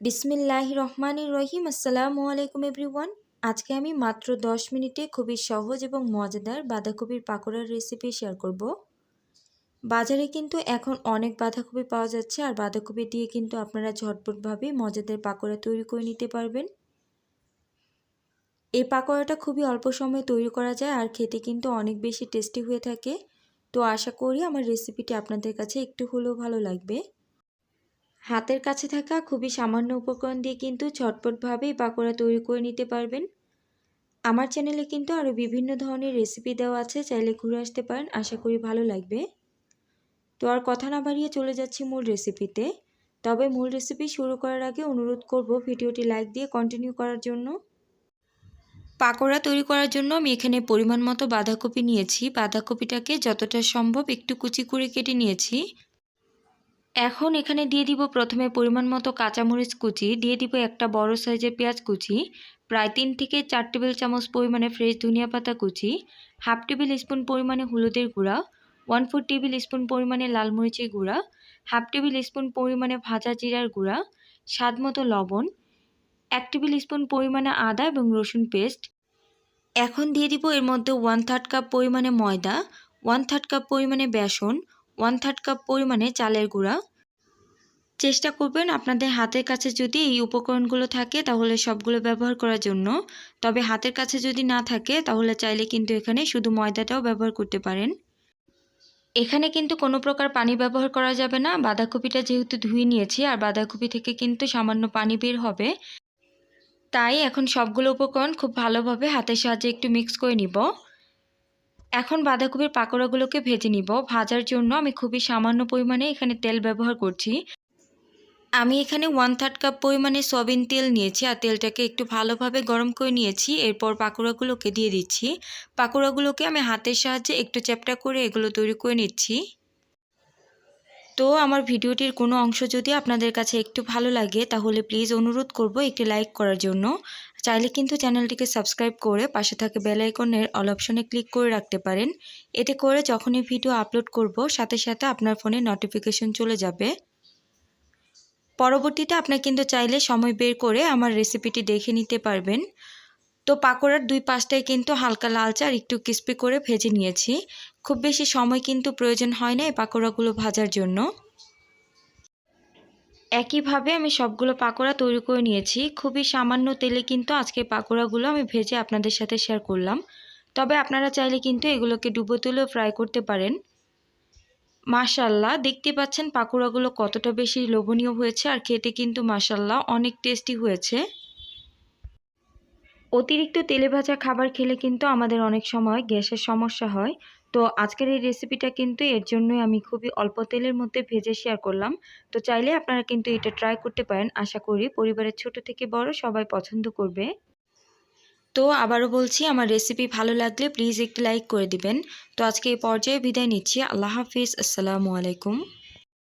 বিসমিল্লাহ রহমানির রহিম। আসসালামু আলাইকুম, এভরিওয়ান। আজকে আমি মাত্র 10 মিনিটে খুবই সহজ এবং মজাদার বাঁধাকপির পাকোড়ার রেসিপি শেয়ার করব। বাজারে কিন্তু এখন অনেক বাঁধাকপি পাওয়া যাচ্ছে, আর বাঁধাকপি দিয়ে কিন্তু আপনারা ঝটপটভাবে মজাদার পাকোড়া তৈরি করে নিতে পারবেন। এই পাকোড়াটা খুবই অল্প সময়ে তৈরি করা যায়, আর খেতে কিন্তু অনেক বেশি টেস্টি হয়ে থাকে। তো আশা করি আমার রেসিপিটি আপনাদের কাছে একটু হলেও ভালো লাগবে। হাতের কাছে থাকা খুবই সামান্য উপকরণ দিয়ে কিন্তু ঝটপটভাবেই পাকোড়া তৈরি করে নিতে পারবেন। আমার চ্যানেলে কিন্তু আরও বিভিন্ন ধরনের রেসিপি দেওয়া আছে, চাইলে ঘুরে আসতে পারেন, আশা করি ভালো লাগবে। তো আর কথা না বাড়িয়ে চলে যাচ্ছি মূল রেসিপিতে তবে মূল রেসিপি শুরু করার আগে অনুরোধ করব ভিডিওটি লাইক দিয়ে কন্টিনিউ করার জন্য। পাকোড়া তৈরি করার জন্য আমি এখানে পরিমাণ মতো বাঁধাকপি নিয়েছি। বাঁধাকপিটাকে যতটা সম্ভব একটু কুচি করে কেটে নিয়েছি। এখন এখানে দিয়ে দিব প্রথমে পরিমাণ মতো কাঁচামরিচ কুচি, দিয়ে দিব একটা বড় সাইজের পেঁয়াজ কুচি, প্রায় তিন থেকে চার টেবিল চামচ পরিমাণে ফ্রেশ ধনিয়া পাতা কুচি, হাফ টেবিল স্পুন পরিমাণে হলুদের গুঁড়া ওয়ান ফোর টেবিল স্পুন পরিমাণে লাল মরিচের গুঁড়া, হাফ টেবিল স্পুন পরিমাণে ভাজা জিরার গুঁড়া, স্বাদ মতো লবণ, এক টেবিল স্পুন পরিমাণে আদা এবং রসুন পেস্ট এখন দিয়ে দিব এর মধ্যে ওয়ান থার্ড কাপ পরিমাণে ময়দা ওয়ান থার্ড কাপ পরিমাণে বেসন ওয়ান থার্ড কাপ পরিমাণে চালের গুঁড়া। চেষ্টা করবেন আপনাদের হাতের কাছে যদি এই উপকরণগুলো থাকে তাহলে সবগুলো ব্যবহার করার জন্য। তবে হাতের কাছে যদি না থাকে তাহলে চাইলে কিন্তু এখানে শুধু ময়দাটাও ব্যবহার করতে পারেন। এখানে কিন্তু কোনো প্রকার পানি ব্যবহার করা যাবে না। বাঁধাকপিটা যেহেতু ধুয়ে নিয়েছি আর বাঁধাকপি থেকে কিন্তু সামান্য পানি বের হবে। তাই এখন সবগুলো উপকরণ খুব ভালোভাবে হাতের সাহায্যে একটু মিক্স করে নিব। এখন বাঁধাকপির পাকোড়াগুলোকে ভেজে নিব। ভাজার জন্য আমি খুবই সামান্য পরিমাণে এখানে তেল ব্যবহার করছি। আমি এখানে ওয়ান থার্ড কাপ পরিমাণে সয়াবিন তেল নিয়েছি আর তেলটাকে একটু ভালোভাবে গরম করে নিয়েছি। এরপর পাকোড়াগুলোকে দিয়ে দিচ্ছি। পাকোড়াগুলোকে আমি হাতের সাহায্যে একটু চ্যাপটা করে এগুলো তৈরি করে নিচ্ছি। তো আমার ভিডিওটির কোনো অংশ যদি আপনাদের কাছে একটু ভালো লাগে, তাহলে প্লিজ অনুরোধ করব একটি লাইক করার জন্য। চাইলে কিন্তু চ্যানেলটিকে সাবস্ক্রাইব করে পাশে থাকে বেল আইকনের অল অপশনে ক্লিক করে রাখতে পারেন। এতে করে যখনই ভিডিও আপলোড করব, সাথে সাথে আপনার ফোনে নোটিফিকেশন চলে যাবে। পরবর্তীতে আপনার কিন্তু চাইলে সময় বের করে আমার রেসিপিটি দেখে নিতে পারবেন। তো পাকোড়ার দুই পাশটায় কিন্তু হালকা লালচে আর একটু ক্রিস্পি করে ভেজে নিয়েছি। খুব বেশি সময় কিন্তু প্রয়োজন হয় না এই পাকোড়াগুলো ভাজার জন্য। একইভাবে আমি সবগুলো পাকোড়া তৈরি করে নিয়েছি। খুবই সামান্য তেলে কিন্তু আজকে পাকোড়াগুলো আমি ভেজে আপনাদের সাথে শেয়ার করলাম। তবে আপনারা চাইলে কিন্তু এগুলোকে ডুবো তুলেও ফ্রাই করতে পারেন। মাশাল্লাহ, দেখতে পাচ্ছেন পাকোড়াগুলো কতটা বেশি লোভনীয় হয়েছে আর খেতে কিন্তু মাশাল্লাহ অনেক টেস্টি হয়েছে। অতিরিক্ত তেলে ভাজা খাবার খেলে কিন্তু আমাদের অনেক সময় গ্যাসের সমস্যা হয়। তো আজকের এই রেসিপিটা কিন্তু এর জন্যই আমি খুবই অল্প তেলের মধ্যে ভেজে শেয়ার করলাম। তো চাইলে আপনারা কিন্তু এটা ট্রাই করতে পারেন। আশা করি পরিবারের ছোট থেকে বড় সবাই পছন্দ করবে। তো আবারও বলছি, আমার রেসিপি ভালো লাগলে প্লিজ একটি লাইক করে দিবেন। তো আজকে এই পর্যায়ে বিদায় নিচ্ছি। আল্লাহ হাফিজ। আসসালামু আলাইকুম।